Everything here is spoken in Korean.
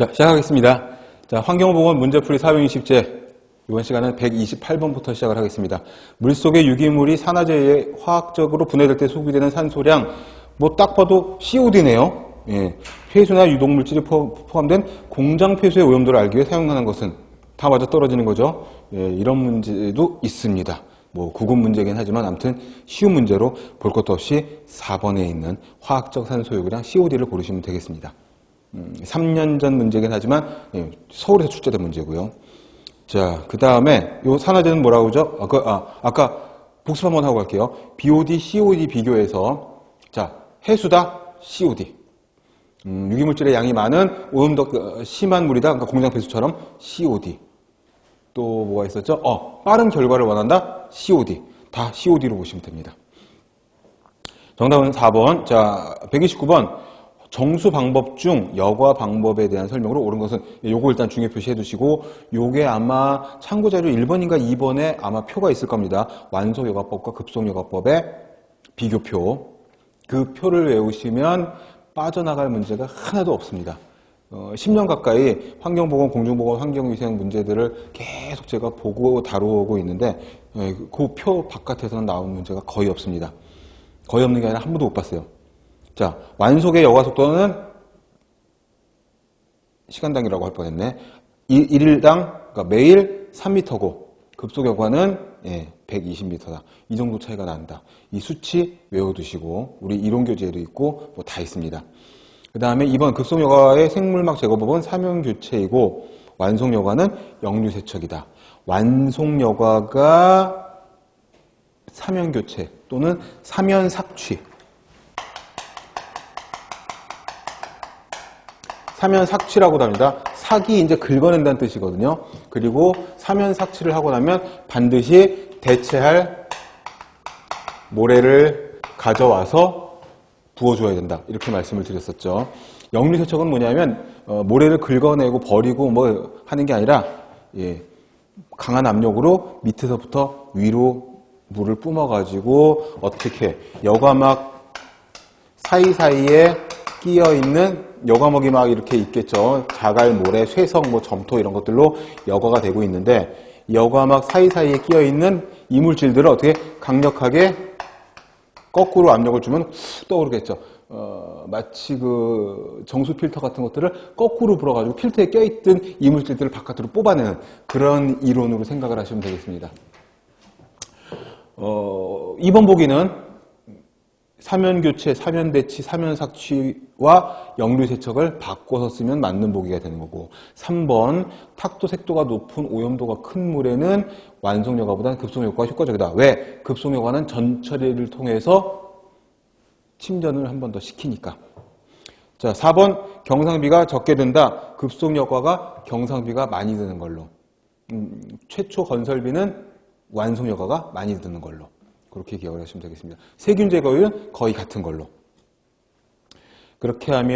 자, 시작하겠습니다. 자, 환경보건 문제풀이 420제. 이번 시간은 128번부터 시작을 하겠습니다. 물속의 유기물이 산화제에 화학적으로 분해될 때 소비되는 산소량, 뭐 딱 봐도 COD네요. 예. 폐수나 유독물질이 포- 포함된 공장 폐수의 오염도를 알기 위해 사용하는 것은 다 맞아 떨어지는 거죠. 예, 이런 문제도 있습니다. 뭐 구급 문제긴 하지만 아무튼 쉬운 문제로 볼 것도 없이 4번에 있는 화학적 산소 요구량 COD를 고르시면 되겠습니다. 음, 3년 전 문제긴 하지만 예, 서울에서 출제된 문제고요. 자, 그 다음에 요 산화제는 뭐라고 그러죠? 아까, 아, 아까 복습 한번 하고 갈게요. BOD, COD 비교해서 자, 해수다, COD. 음, 유기물질의 양이 많은 오염도 어, 심한 물이다. 그러니까 공장 배수처럼 COD. 또 뭐가 있었죠? 어, 빠른 결과를 원한다. COD. 다 COD로 보시면 됩니다. 정답은 4번. 자, 129번. 정수 방법 중 여과 방법에 대한 설명으로 옳은 것은 요거 일단 중요 표시해 두시고 요게 아마 참고 자료 1번인가 2번에 아마 표가 있을 겁니다. 완소 여과법과 급속 여과법의 비교표. 그 표를 외우시면 빠져나갈 문제가 하나도 없습니다. 어, 10년 가까이 환경보건, 공중보건, 환경위생 문제들을 계속 제가 보고 다루고 있는데 그 표 바깥에서는 나온 문제가 거의 없습니다. 거의 없는 게 아니라 한 번도 못 봤어요. 자, 완속의 여과 속도는 시간당이라고 할 뻔했네. 1, 일당 그러니까 매일 3m고 급속 여과는 예, 120m다. 이 정도 차이가 난다. 이 수치 외워두시고 우리 이론 교재에도 있고 뭐 다 있습니다. 그 다음에 2번 급속 여과의 생물막 제거법은 삼연 교체이고 완속 여과는 역류 세척이다. 완속 여과가 삼연 교체 또는 삼연 삭취. 사면 삭취라고 합니다. 삭이 이제 긁어낸다는 뜻이거든요. 그리고 사면 삭취를 하고 나면 반드시 대체할 모래를 가져와서 부어줘야 된다. 이렇게 말씀을 드렸었죠. 역류세척은 뭐냐면 어, 모래를 긁어내고 버리고 뭐 하는 게 아니라 예, 강한 압력으로 밑에서부터 위로 물을 뿜어가지고 어떻게 여과막 사이사이에 끼어 있는 여과목이 막 이렇게 있겠죠. 자갈, 모래, 쇠석, 뭐 점토 이런 것들로 여과가 되고 있는데 여과막 사이사이에 끼어 있는 이물질들을 어떻게 강력하게 거꾸로 압력을 주면 훅 떠오르겠죠. 어, 마치 그 정수 필터 같은 것들을 거꾸로 불어가지고 필터에 껴있던 이물질들을 바깥으로 뽑아내는 그런 이론으로 생각을 하시면 되겠습니다. 어, 2번 보기는 사면교체, 사면대치, 사면삭취와 역류세척을 바꿔서 쓰면 맞는 보기가 되는 거고 3번 탁도 색도가 높은 오염도가 큰 물에는 완성여과보다는 급속여과가 효과적이다. 왜? 급속여과는 전처리를 통해서 침전을 한 번 더 시키니까. 자, 4번 경상비가 적게 든다. 급속여과가 경상비가 많이 드는 걸로. 음, 최초 건설비는 완성여과가 많이 드는 걸로. 그렇게 기억을 하시면 되겠습니다. 세균 제거율은 거의 같은 걸로. 그렇게 하면